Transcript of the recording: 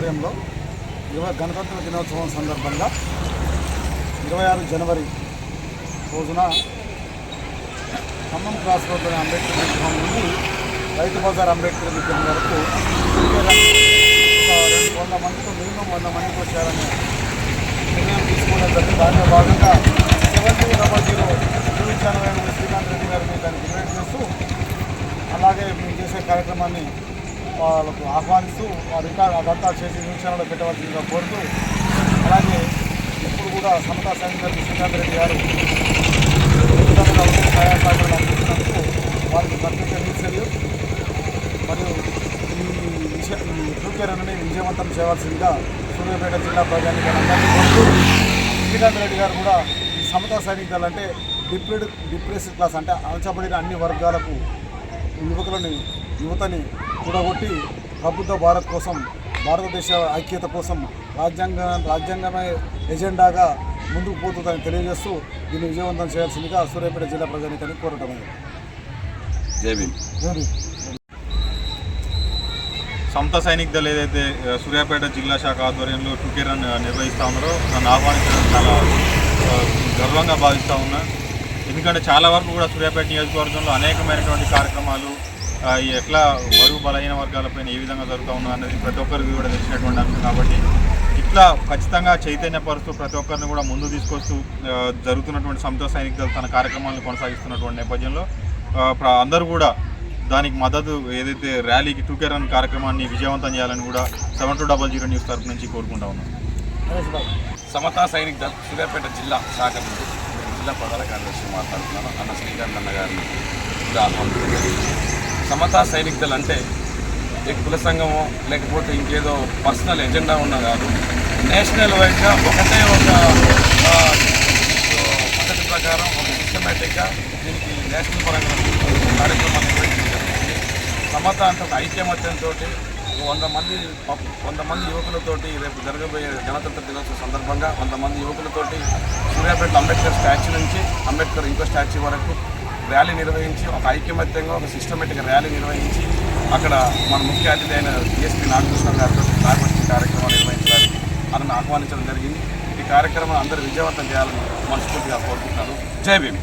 ఆధ్వర్యంలో ఇరవై గణతంత్ర దినోత్సవం సందర్భంగా ఇరవై ఆరు జనవరి రోజున ఖమ్మం క్రాస్ రోడ్లోని అంబేద్కర్ విగ్రహం నుండి రైతు బజార్ అంబేద్కర్ విగ్రహం వరకు రెండు వంద మందితో మినిమం వంద మందికి వచ్చారని నిర్ణయం తీసుకోవడం జరిగింది. దానిలో భాగంగా seven two double zero news channel Srikanth Reddy గారిని దానికి చేస్తూ అలాగే మేము చేసే కార్యక్రమాన్ని వాళ్ళకు ఆహ్వానిస్తూ ఆ అదంతా చేసి న్యూస్ ఛానల్లో పెట్టవలసిందిగా కోరుతూ అలాగే ఇప్పుడు కూడా సమతా సైనికులు శ్రీకాంత్ రెడ్డి గారు సహాయ సహకారాలు అందిస్తున్నందుకు వారికి ప్రత్యేక నిరసనలు మరియు ఈ విషయ ఈ టూకేరన్ని విజయవంతం చేయవలసిందిగా సూర్యాపేట జిల్లా ప్రజానికందరినీ కోరుతూ శ్రీకాంత్ రెడ్డి గారు కూడా ఈ సమతా సైనికులు అంటే డిప్రెడ్ డిప్రెస్డ్ క్లాస్ అంటే అణచబడిన అన్ని వర్గాలకు యువకులని యువతని కూడగొట్టి ప్రభుత్వ భారత్ కోసం భారతదేశ ఐక్యత కోసం రాజ్యాంగ రాజ్యాంగమే ఎజెండాగా ముందుకు పోతుందని తెలియజేస్తూ దీన్ని విజయవంతం చేయాల్సిందిగా సూర్యాపేట జిల్లా ప్రజానికాన్ని కోరటం సమత సైనిక్ దళ ఏదైతే సూర్యాపేట జిల్లా శాఖ ఆధ్వర్యంలో టూకే రన్ నిర్వహిస్తా ఉన్నారో నన్ను ఆహ్వానించడం చాలా గర్వంగా భావిస్తూ ఉన్నా. ఎందుకంటే చాలా వరకు కూడా సూర్యాపేట నియోజకవర్గంలో అనేకమైనటువంటి కార్యక్రమాలు ఎట్లా బరువు బలహీన వర్గాలపైన ఏ విధంగా జరుగుతూ ఉన్నా అనేది ప్రతి ఒక్కరికి కూడా తెలిసినటువంటి అంశం కాబట్టి ఇట్లా ఖచ్చితంగా చైతన్యపరుస్తూ ప్రతి ఒక్కరిని కూడా ముందు తీసుకొస్తూ జరుగుతున్నటువంటి సమత సైనిక దళ తన కార్యక్రమాలను కొనసాగిస్తున్నటువంటి నేపథ్యంలో అందరూ కూడా దానికి మద్దతు ఏదైతే ర్యాలీకి టూకే రన్ కార్యక్రమాన్ని విజయవంతం చేయాలని కూడా seven two double zero news తరపు నుంచి కోరుకుంటా ఉన్నాను నరేష్ బాబు సమతా సైనిక్ సూర్యాపేట జిల్లా శాఖ నుంచి జిల్లా ప్రధాన కార్యదర్శి మాట్లాడుతున్నాను. అన్న శ్రీకాంత్ అన్న గారిని సమతా సైనిక దళ అంటే ఏ కుల సంఘమో లేకపోతే ఇంకేదో పర్సనల్ ఎజెండా ఉన్న కాదు నేషనల్ వైడ్గా ఒకటే ఒక పద్ధతి ప్రకారం ఒక సిస్టమేటిక్గా దీనికి నేషనల్ పరంగా కార్యక్రమాన్ని నిర్వహించడం జరుగుతుంది సమత అంటే ఒక ఐక్యమత్యంతో వంద మంది వంద మంది యువకులతోటి రేపు జరగబోయే గణతంత్ర దినోత్సవ సందర్భంగా వంద మంది యువకులతోటి సూర్యాపేట అంబేద్కర్ స్టాచ్యూ నుంచి అంబేద్కర్ ఇంకో స్టాచ్యూ వరకు ర్యాలీ నిర్వహించి ఒక ఐక్యమత్యంగా ఒక సిస్టమేటిక్ ర్యాలీ నిర్వహించి అక్కడ మన ముఖ్య అతిథి అయిన డిఎస్పీ నాగకృష్ణ గారితో ఫ్లాగ్ వచ్చి నిర్వహించడానికి అతను ఆహ్వానించడం జరిగింది. ఈ కార్యక్రమం అందరూ విజయవంతం చేయాలని మనస్ఫూర్తిగా కోరుకుంటున్నాను. జై భీమ్.